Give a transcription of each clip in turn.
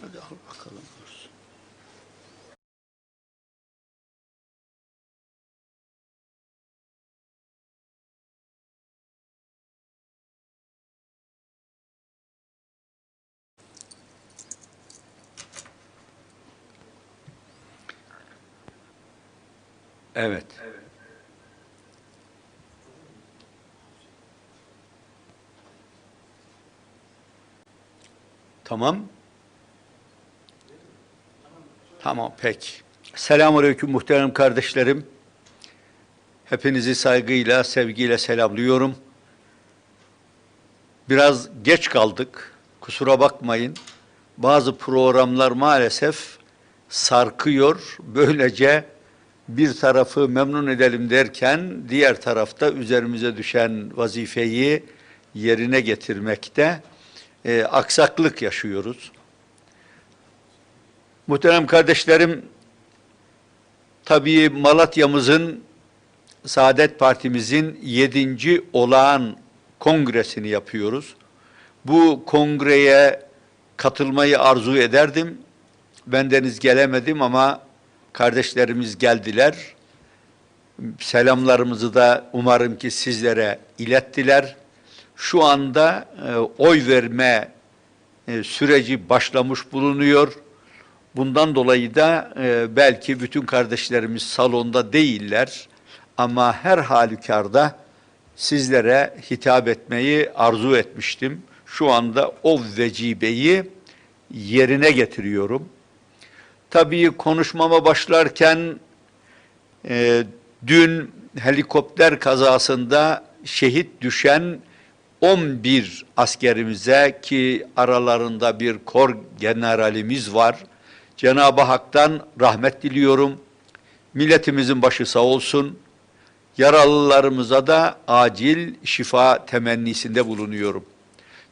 Hadi al bakalım. dursun. Evet. Tamam. Tamam peki. Selamünaleyküm muhterem kardeşlerim. Hepinizi saygıyla, sevgiyle selamlıyorum. Biraz geç kaldık. Kusura bakmayın. Bazı programlar maalesef sarkıyor. Böylece bir tarafı memnun edelim derken diğer tarafta üzerimize düşen vazifeyi yerine getirmekte e, aksaklık yaşıyoruz. Muhterem kardeşlerim, tabii Malatya'mızın, Saadet Partimizin yedinci olağan kongresini yapıyoruz. Bu kongreye katılmayı arzu ederdim. Bendeniz gelemedim ama kardeşlerimiz geldiler. Selamlarımızı da umarım ki sizlere ilettiler. Şu anda e, oy verme e, süreci başlamış bulunuyor. Bundan dolayı da e, belki bütün kardeşlerimiz salonda değiller ama her halükarda sizlere hitap etmeyi arzu etmiştim. Şu anda o vecibeyi yerine getiriyorum. Tabii konuşmama başlarken e, dün helikopter kazasında şehit düşen 11 askerimize ki aralarında bir kor generalimiz var. Cenab-ı Hak'tan rahmet diliyorum. Milletimizin başı sağ olsun. Yaralılarımıza da acil şifa temennisinde bulunuyorum.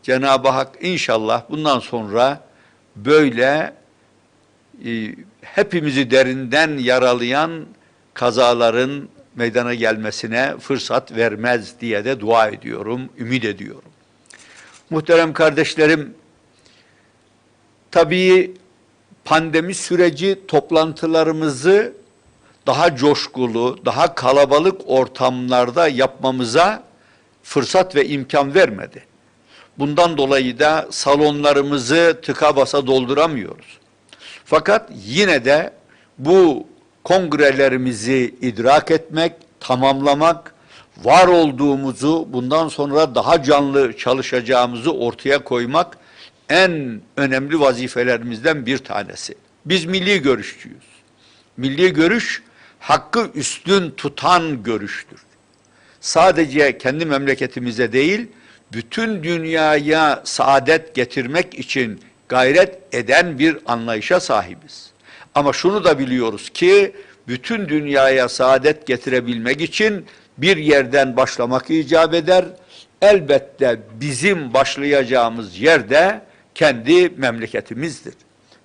Cenab-ı Hak inşallah bundan sonra böyle e, hepimizi derinden yaralayan kazaların meydana gelmesine fırsat vermez diye de dua ediyorum, ümit ediyorum. Muhterem kardeşlerim, tabii pandemi süreci toplantılarımızı daha coşkulu, daha kalabalık ortamlarda yapmamıza fırsat ve imkan vermedi. Bundan dolayı da salonlarımızı tıka basa dolduramıyoruz. Fakat yine de bu kongrelerimizi idrak etmek, tamamlamak, var olduğumuzu, bundan sonra daha canlı çalışacağımızı ortaya koymak en önemli vazifelerimizden bir tanesi. Biz milli görüşçüyüz. Milli görüş hakkı üstün tutan görüştür. Sadece kendi memleketimize değil, bütün dünyaya saadet getirmek için gayret eden bir anlayışa sahibiz. Ama şunu da biliyoruz ki bütün dünyaya saadet getirebilmek için bir yerden başlamak icap eder. Elbette bizim başlayacağımız yerde kendi memleketimizdir.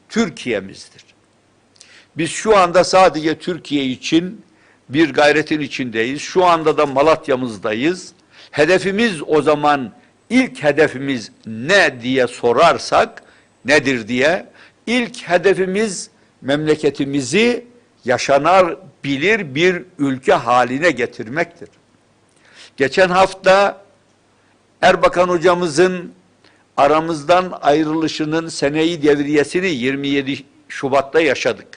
Türkiye'mizdir. Biz şu anda sadece Türkiye için bir gayretin içindeyiz. Şu anda da Malatya'mızdayız. Hedefimiz o zaman ilk hedefimiz ne diye sorarsak nedir diye ilk hedefimiz memleketimizi yaşanabilir bir ülke haline getirmektir. Geçen hafta Erbakan hocamızın aramızdan ayrılışının seneyi devriyesini 27 Şubat'ta yaşadık.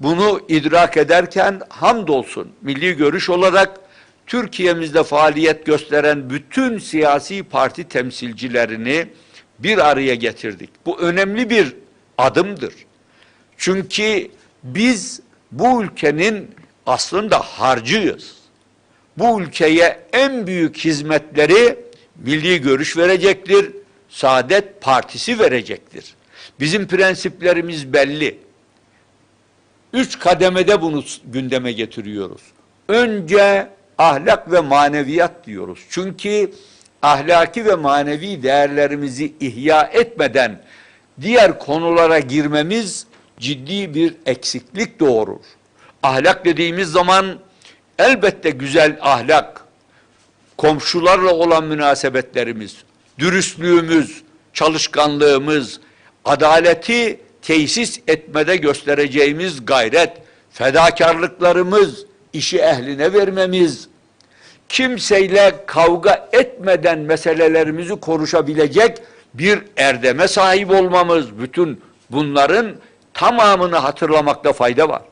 Bunu idrak ederken hamdolsun milli görüş olarak Türkiye'mizde faaliyet gösteren bütün siyasi parti temsilcilerini bir araya getirdik. Bu önemli bir adımdır. Çünkü biz bu ülkenin aslında harcıyız. Bu ülkeye en büyük hizmetleri milli görüş verecektir, Saadet Partisi verecektir. Bizim prensiplerimiz belli. Üç kademede bunu gündeme getiriyoruz. Önce ahlak ve maneviyat diyoruz. Çünkü ahlaki ve manevi değerlerimizi ihya etmeden diğer konulara girmemiz ciddi bir eksiklik doğurur. Ahlak dediğimiz zaman elbette güzel ahlak, komşularla olan münasebetlerimiz, dürüstlüğümüz, çalışkanlığımız, adaleti tesis etmede göstereceğimiz gayret, fedakarlıklarımız, işi ehline vermemiz, kimseyle kavga etmeden meselelerimizi konuşabilecek bir erdeme sahip olmamız, bütün bunların tamamını hatırlamakta fayda var.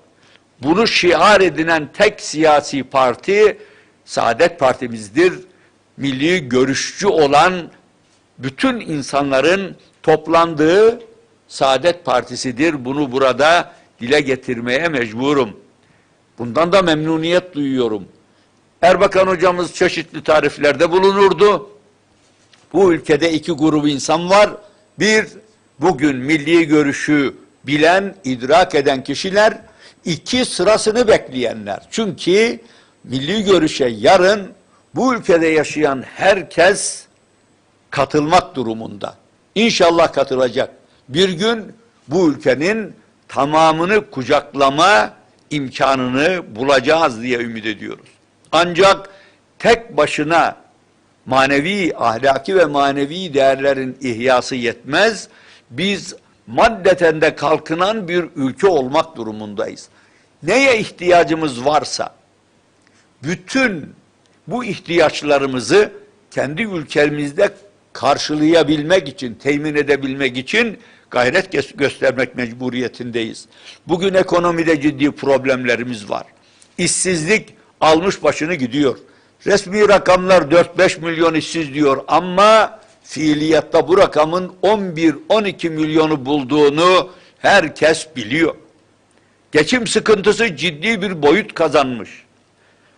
Bunu şiar edinen tek siyasi parti Saadet Partimizdir. Milli görüşçü olan bütün insanların toplandığı Saadet Partisi'dir. Bunu burada dile getirmeye mecburum. Bundan da memnuniyet duyuyorum. Erbakan hocamız çeşitli tariflerde bulunurdu. Bu ülkede iki grup insan var. Bir, bugün milli görüşü bilen, idrak eden kişiler. iki sırasını bekleyenler. Çünkü milli görüşe yarın bu ülkede yaşayan herkes katılmak durumunda. İnşallah katılacak. Bir gün bu ülkenin tamamını kucaklama imkanını bulacağız diye ümit ediyoruz. Ancak tek başına manevi, ahlaki ve manevi değerlerin ihyası yetmez. Biz maddeten de kalkınan bir ülke olmak durumundayız. Neye ihtiyacımız varsa bütün bu ihtiyaçlarımızı kendi ülkemizde karşılayabilmek için, temin edebilmek için gayret gö- göstermek mecburiyetindeyiz. Bugün ekonomide ciddi problemlerimiz var. İşsizlik almış başını gidiyor. Resmi rakamlar 4-5 milyon işsiz diyor ama fiiliyatta bu rakamın 11-12 milyonu bulduğunu herkes biliyor. Geçim sıkıntısı ciddi bir boyut kazanmış.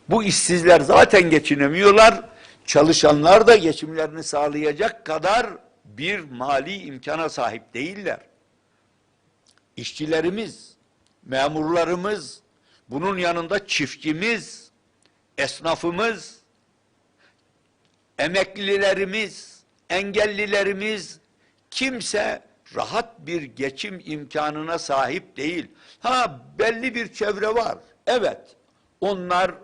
Bu işsizler zaten geçinemiyorlar. Çalışanlar da geçimlerini sağlayacak kadar bir mali imkana sahip değiller. İşçilerimiz, memurlarımız, bunun yanında çiftçimiz, esnafımız, emeklilerimiz, engellilerimiz kimse rahat bir geçim imkanına sahip değil. Ha belli bir çevre var. Evet. Onlar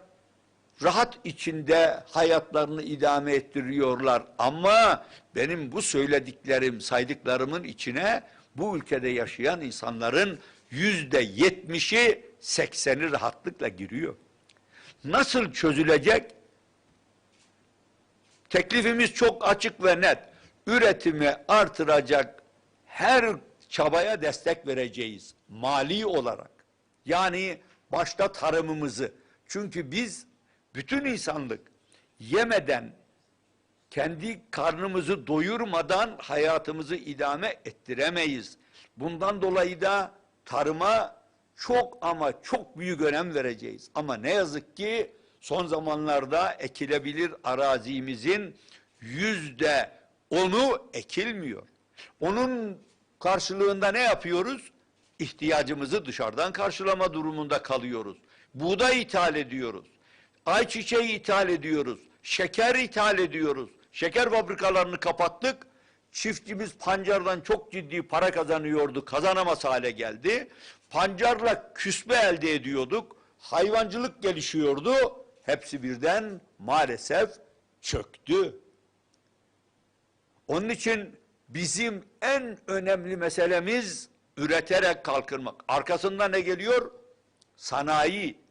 rahat içinde hayatlarını idame ettiriyorlar. Ama benim bu söylediklerim, saydıklarımın içine bu ülkede yaşayan insanların yüzde yetmişi, sekseni rahatlıkla giriyor. Nasıl çözülecek? Teklifimiz çok açık ve net. Üretimi artıracak her çabaya destek vereceğiz. Mali olarak. Yani başta tarımımızı. Çünkü biz bütün insanlık yemeden, kendi karnımızı doyurmadan hayatımızı idame ettiremeyiz. Bundan dolayı da tarıma çok ama çok büyük önem vereceğiz. Ama ne yazık ki son zamanlarda ekilebilir arazimizin yüzde onu ekilmiyor. Onun karşılığında ne yapıyoruz? İhtiyacımızı dışarıdan karşılama durumunda kalıyoruz. Buğday ithal ediyoruz. Ayçiçeği ithal ediyoruz. Şeker ithal ediyoruz. Şeker fabrikalarını kapattık. Çiftçimiz pancardan çok ciddi para kazanıyordu. Kazanamaz hale geldi. Pancarla küsme elde ediyorduk. Hayvancılık gelişiyordu. Hepsi birden maalesef çöktü. Onun için bizim en önemli meselemiz üreterek kalkınmak. Arkasında ne geliyor? Sanayi.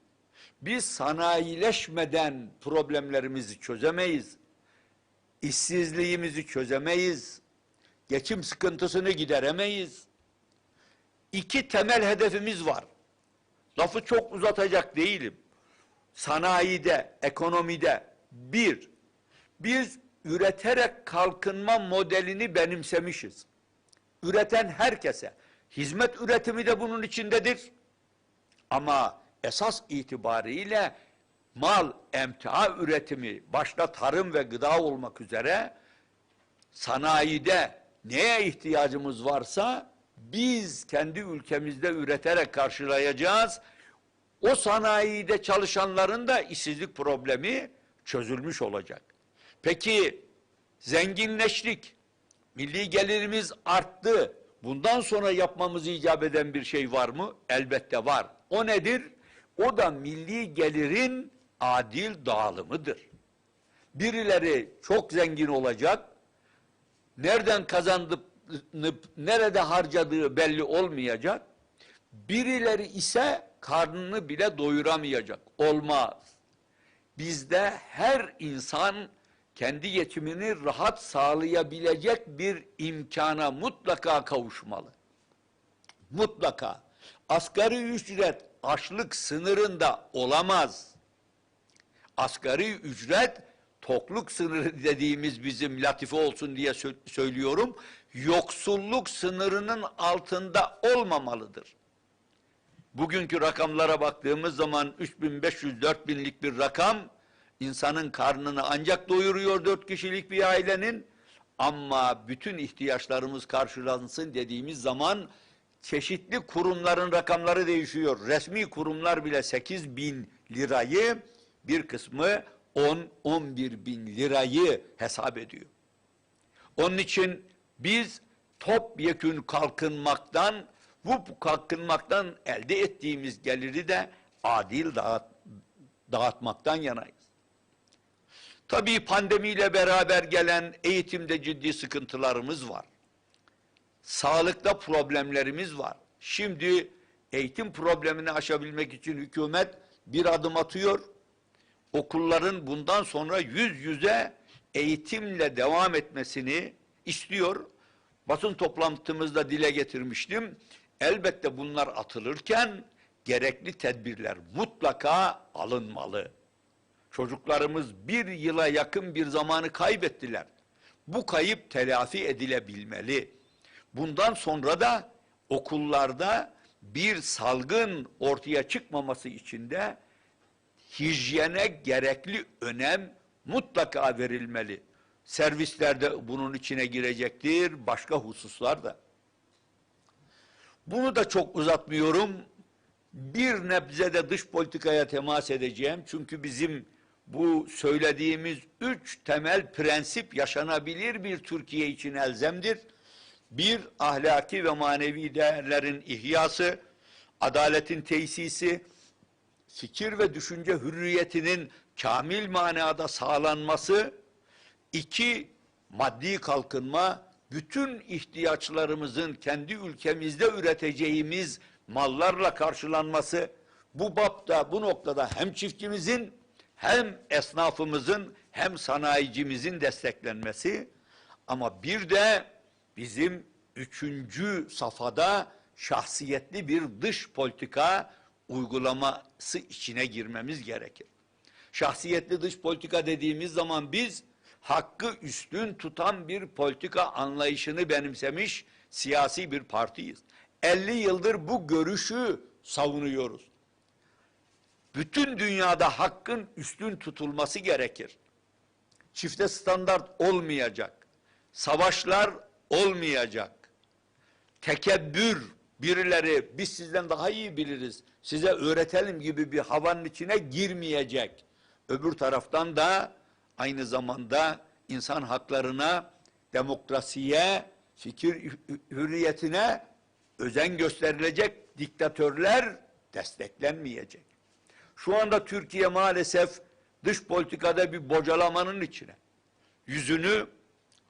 Biz sanayileşmeden problemlerimizi çözemeyiz. İşsizliğimizi çözemeyiz. Geçim sıkıntısını gideremeyiz. İki temel hedefimiz var. Lafı çok uzatacak değilim. Sanayide, ekonomide bir, biz üreterek kalkınma modelini benimsemişiz. Üreten herkese. Hizmet üretimi de bunun içindedir. Ama esas itibariyle mal, emtia üretimi, başta tarım ve gıda olmak üzere sanayide neye ihtiyacımız varsa biz kendi ülkemizde üreterek karşılayacağız. O sanayide çalışanların da işsizlik problemi çözülmüş olacak. Peki zenginleştik, milli gelirimiz arttı. Bundan sonra yapmamızı icap eden bir şey var mı? Elbette var. O nedir? O da milli gelirin adil dağılımıdır. Birileri çok zengin olacak. Nereden kazandı nerede harcadığı belli olmayacak. Birileri ise karnını bile doyuramayacak. Olmaz. Bizde her insan kendi geçimini rahat sağlayabilecek bir imkana mutlaka kavuşmalı. Mutlaka. Asgari ücret açlık sınırında olamaz. Asgari ücret tokluk sınırı dediğimiz bizim latife olsun diye sö- söylüyorum. Yoksulluk sınırının altında olmamalıdır. Bugünkü rakamlara baktığımız zaman 3500-4000'lik bir rakam insanın karnını ancak doyuruyor dört kişilik bir ailenin ama bütün ihtiyaçlarımız karşılansın dediğimiz zaman çeşitli kurumların rakamları değişiyor. Resmi kurumlar bile 8 bin lirayı bir kısmı 10-11 bin lirayı hesap ediyor. Onun için biz topyekün kalkınmaktan, bu kalkınmaktan elde ettiğimiz geliri de adil dağıt, dağıtmaktan yanayız. Tabii pandemiyle beraber gelen eğitimde ciddi sıkıntılarımız var. Sağlıkta problemlerimiz var. Şimdi eğitim problemini aşabilmek için hükümet bir adım atıyor. Okulların bundan sonra yüz yüze eğitimle devam etmesini istiyor. Basın toplantımızda dile getirmiştim. Elbette bunlar atılırken gerekli tedbirler mutlaka alınmalı. Çocuklarımız bir yıla yakın bir zamanı kaybettiler. Bu kayıp telafi edilebilmeli. Bundan sonra da okullarda bir salgın ortaya çıkmaması için de hijyene gerekli önem mutlaka verilmeli. Servisler de bunun içine girecektir, başka hususlar da. Bunu da çok uzatmıyorum. Bir nebze de dış politikaya temas edeceğim. Çünkü bizim bu söylediğimiz üç temel prensip yaşanabilir bir Türkiye için elzemdir. Bir, ahlaki ve manevi değerlerin ihyası, adaletin tesisi, fikir ve düşünce hürriyetinin kamil manada sağlanması, iki, maddi kalkınma, bütün ihtiyaçlarımızın kendi ülkemizde üreteceğimiz mallarla karşılanması, bu bapta, bu noktada hem çiftçimizin, hem esnafımızın, hem sanayicimizin desteklenmesi, ama bir de bizim üçüncü safhada şahsiyetli bir dış politika uygulaması içine girmemiz gerekir. Şahsiyetli dış politika dediğimiz zaman biz hakkı üstün tutan bir politika anlayışını benimsemiş siyasi bir partiyiz. 50 yıldır bu görüşü savunuyoruz. Bütün dünyada hakkın üstün tutulması gerekir. Çifte standart olmayacak. Savaşlar olmayacak. Tekebbür, birileri biz sizden daha iyi biliriz, size öğretelim gibi bir havanın içine girmeyecek. Öbür taraftan da aynı zamanda insan haklarına, demokrasiye, fikir hürriyetine özen gösterilecek diktatörler desteklenmeyecek. Şu anda Türkiye maalesef dış politikada bir bocalamanın içine. Yüzünü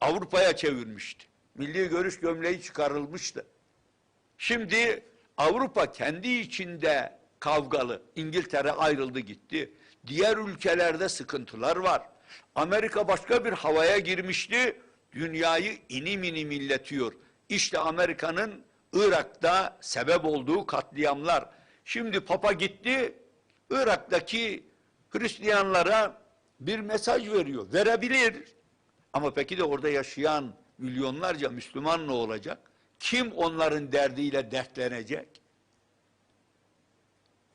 Avrupa'ya çevirmişti. Milli görüş gömleği çıkarılmıştı. Şimdi Avrupa kendi içinde kavgalı. İngiltere ayrıldı gitti. Diğer ülkelerde sıkıntılar var. Amerika başka bir havaya girmişti. Dünyayı inim inim milletiyor. İşte Amerika'nın Irak'ta sebep olduğu katliamlar. Şimdi Papa gitti. Irak'taki Hristiyanlara bir mesaj veriyor. Verebilir. Ama peki de orada yaşayan milyonlarca Müslüman ne olacak? Kim onların derdiyle dertlenecek?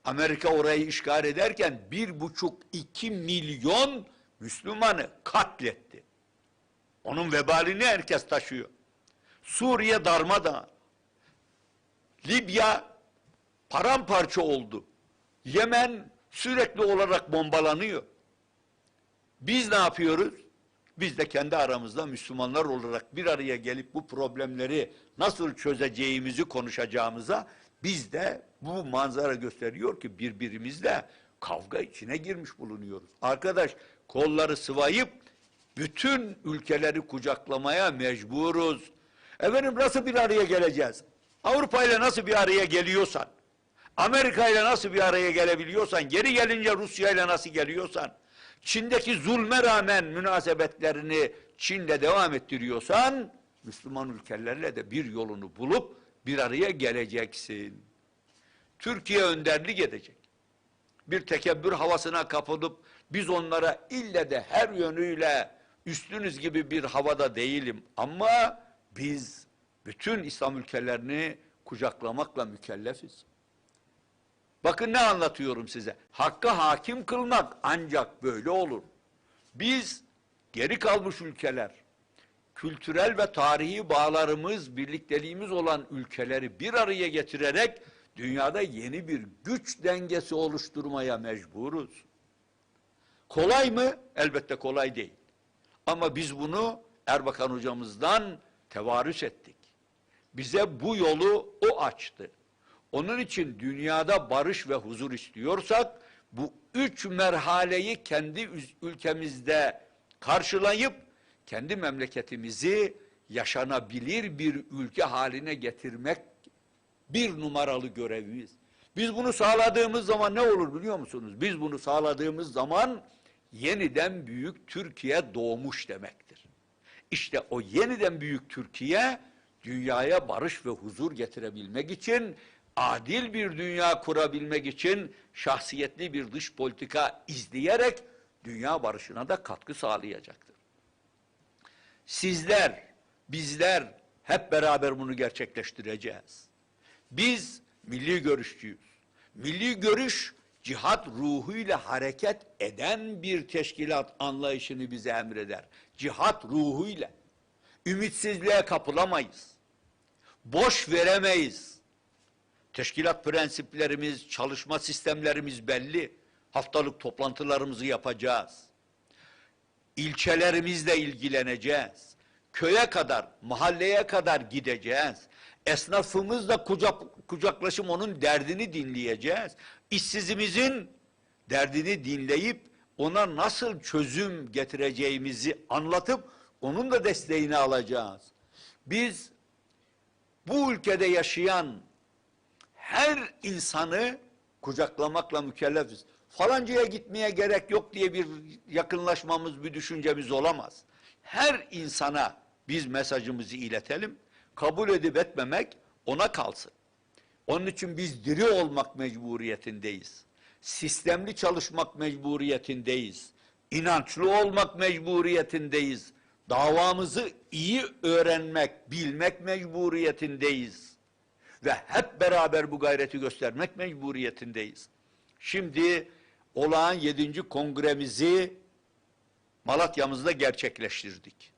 Amerika orayı işgal ederken bir buçuk iki milyon Müslümanı katletti. Onun vebalini herkes taşıyor. Suriye darmadağın. Libya paramparça oldu. Yemen sürekli olarak bombalanıyor. Biz ne yapıyoruz? Biz de kendi aramızda Müslümanlar olarak bir araya gelip bu problemleri nasıl çözeceğimizi konuşacağımıza biz de bu manzara gösteriyor ki birbirimizle kavga içine girmiş bulunuyoruz. Arkadaş kolları sıvayıp bütün ülkeleri kucaklamaya mecburuz. Efendim nasıl bir araya geleceğiz? Avrupa ile nasıl bir araya geliyorsan, Amerika ile nasıl bir araya gelebiliyorsan, geri gelince Rusya ile nasıl geliyorsan, Çin'deki zulme rağmen münasebetlerini Çin'le devam ettiriyorsan, Müslüman ülkelerle de bir yolunu bulup bir araya geleceksin. Türkiye önderlik edecek. Bir tekebbür havasına kapılıp biz onlara ille de her yönüyle üstünüz gibi bir havada değilim. Ama biz bütün İslam ülkelerini kucaklamakla mükellefiz. Bakın ne anlatıyorum size. Hakka hakim kılmak ancak böyle olur. Biz geri kalmış ülkeler, kültürel ve tarihi bağlarımız, birlikteliğimiz olan ülkeleri bir araya getirerek dünyada yeni bir güç dengesi oluşturmaya mecburuz. Kolay mı? Elbette kolay değil. Ama biz bunu Erbakan hocamızdan tevarüs ettik. Bize bu yolu o açtı. Onun için dünyada barış ve huzur istiyorsak bu üç merhaleyi kendi ülkemizde karşılayıp kendi memleketimizi yaşanabilir bir ülke haline getirmek bir numaralı görevimiz. Biz bunu sağladığımız zaman ne olur biliyor musunuz? Biz bunu sağladığımız zaman yeniden büyük Türkiye doğmuş demektir. İşte o yeniden büyük Türkiye dünyaya barış ve huzur getirebilmek için, adil bir dünya kurabilmek için şahsiyetli bir dış politika izleyerek dünya barışına da katkı sağlayacaktır. Sizler, bizler hep beraber bunu gerçekleştireceğiz. Biz milli görüşçüyüz. Milli görüş cihat ruhuyla hareket eden bir teşkilat anlayışını bize emreder. Cihat ruhuyla. Ümitsizliğe kapılamayız. Boş veremeyiz. Teşkilat prensiplerimiz, çalışma sistemlerimiz belli. Haftalık toplantılarımızı yapacağız. İlçelerimizle ilgileneceğiz. Köye kadar, mahalleye kadar gideceğiz. Esnafımızla kucak, kucaklaşım onun derdini dinleyeceğiz. İşsizimizin derdini dinleyip ona nasıl çözüm getireceğimizi anlatıp onun da desteğini alacağız. Biz bu ülkede yaşayan her insanı kucaklamakla mükellefiz. Falancaya gitmeye gerek yok diye bir yakınlaşmamız, bir düşüncemiz olamaz. Her insana biz mesajımızı iletelim. Kabul edip etmemek ona kalsın. Onun için biz diri olmak mecburiyetindeyiz. Sistemli çalışmak mecburiyetindeyiz. İnançlı olmak mecburiyetindeyiz. Davamızı iyi öğrenmek, bilmek mecburiyetindeyiz. Ve hep beraber bu gayreti göstermek mecburiyetindeyiz. Şimdi olağan 7. kongremizi Malatya'mızda gerçekleştirdik.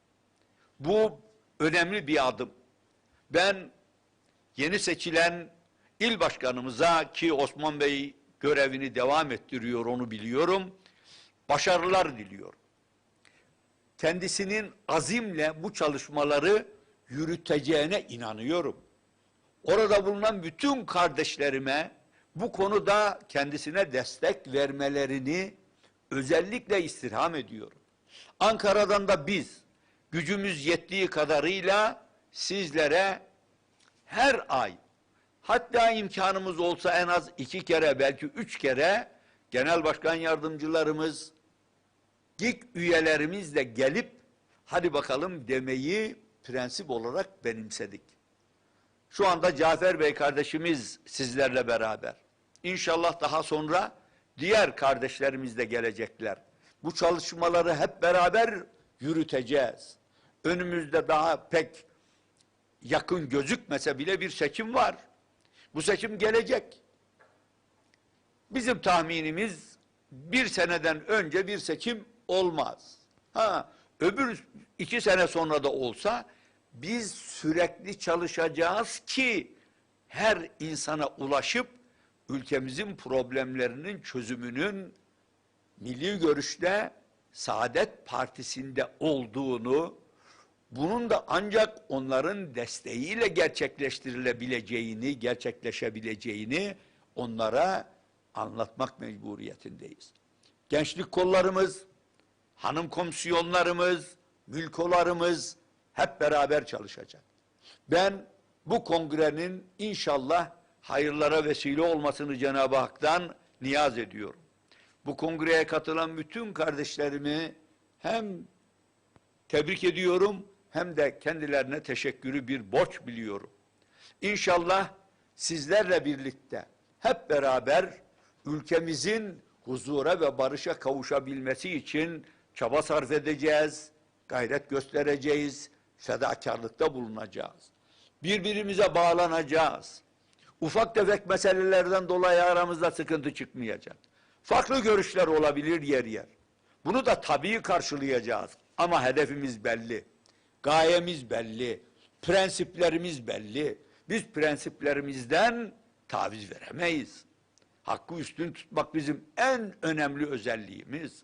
Bu önemli bir adım. Ben yeni seçilen il başkanımıza ki Osman Bey görevini devam ettiriyor onu biliyorum. Başarılar diliyorum. Kendisinin azimle bu çalışmaları yürüteceğine inanıyorum. Orada bulunan bütün kardeşlerime bu konuda kendisine destek vermelerini özellikle istirham ediyorum. Ankara'dan da biz gücümüz yettiği kadarıyla sizlere her ay hatta imkanımız olsa en az iki kere belki üç kere genel başkan yardımcılarımız GİK üyelerimizle gelip hadi bakalım demeyi prensip olarak benimsedik. Şu anda Cafer Bey kardeşimiz sizlerle beraber. İnşallah daha sonra diğer kardeşlerimiz de gelecekler. Bu çalışmaları hep beraber yürüteceğiz. Önümüzde daha pek yakın gözükmese bile bir seçim var. Bu seçim gelecek. Bizim tahminimiz bir seneden önce bir seçim olmaz. Ha, öbür iki sene sonra da olsa biz sürekli çalışacağız ki her insana ulaşıp ülkemizin problemlerinin çözümünün milli görüşte Saadet Partisi'nde olduğunu, bunun da ancak onların desteğiyle gerçekleştirilebileceğini, gerçekleşebileceğini onlara anlatmak mecburiyetindeyiz. Gençlik kollarımız, hanım komisyonlarımız, mülkolarımız hep beraber çalışacak. Ben bu kongrenin inşallah hayırlara vesile olmasını Cenab-ı Hak'tan niyaz ediyorum. Bu kongreye katılan bütün kardeşlerimi hem tebrik ediyorum hem de kendilerine teşekkürü bir borç biliyorum. İnşallah sizlerle birlikte hep beraber ülkemizin huzura ve barışa kavuşabilmesi için çaba sarf edeceğiz, gayret göstereceğiz, fedakarlıkta bulunacağız. Birbirimize bağlanacağız. Ufak tefek meselelerden dolayı aramızda sıkıntı çıkmayacak. Farklı görüşler olabilir yer yer. Bunu da tabii karşılayacağız. Ama hedefimiz belli. Gayemiz belli. Prensiplerimiz belli. Biz prensiplerimizden taviz veremeyiz. Hakkı üstün tutmak bizim en önemli özelliğimiz.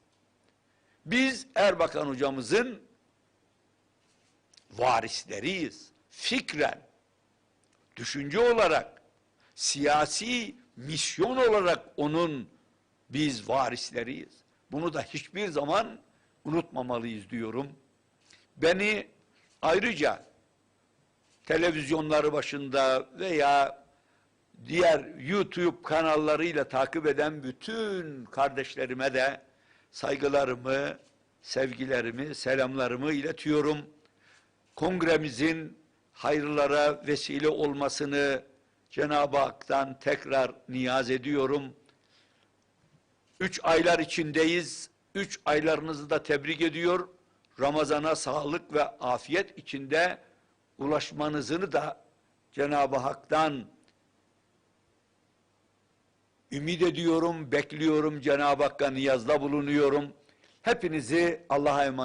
Biz Erbakan hocamızın varisleriyiz. Fikren, düşünce olarak, siyasi misyon olarak onun biz varisleriyiz. Bunu da hiçbir zaman unutmamalıyız diyorum. Beni ayrıca televizyonları başında veya diğer YouTube kanallarıyla takip eden bütün kardeşlerime de saygılarımı, sevgilerimi, selamlarımı iletiyorum. Kongremizin hayırlara vesile olmasını Cenab-ı Hak'tan tekrar niyaz ediyorum. Üç aylar içindeyiz. Üç aylarınızı da tebrik ediyor. Ramazana sağlık ve afiyet içinde ulaşmanızını da Cenab-ı Hak'tan ümit ediyorum, bekliyorum. Cenab-ı Hakk'a niyazda bulunuyorum. Hepinizi Allah'a emanet